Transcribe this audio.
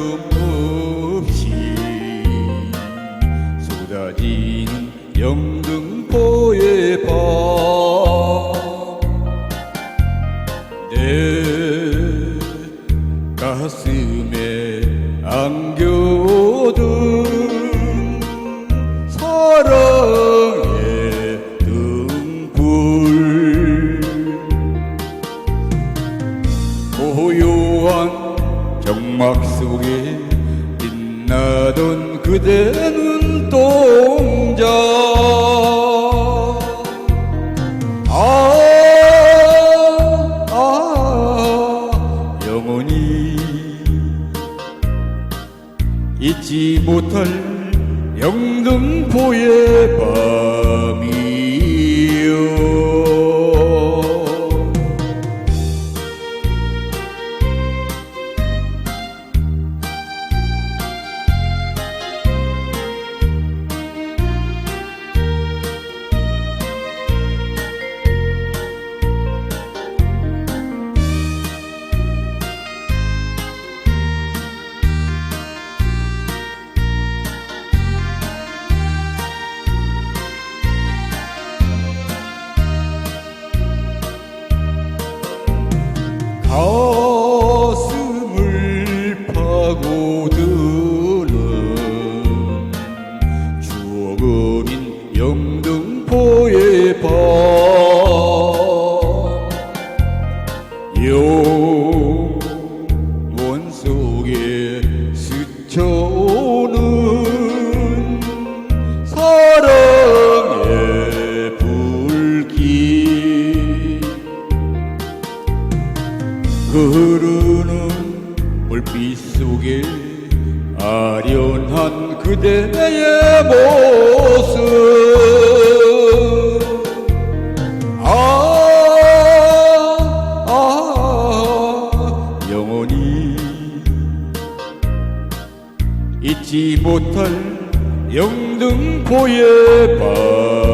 하염없이 쏟아지는 영등포의 밤내 가슴에 안겨둔 사랑의 등불. 고요한 정막 속에 빛나던 그대 눈동자. 아, 아, 영원히 잊지 못할 영등포의 밤이 가슴을 추억 어린 영등포의 밤영 흐르는 불빛 속에 아련한 그대의 모습. 아, 아 영원히 잊지 못할 영등포의 밤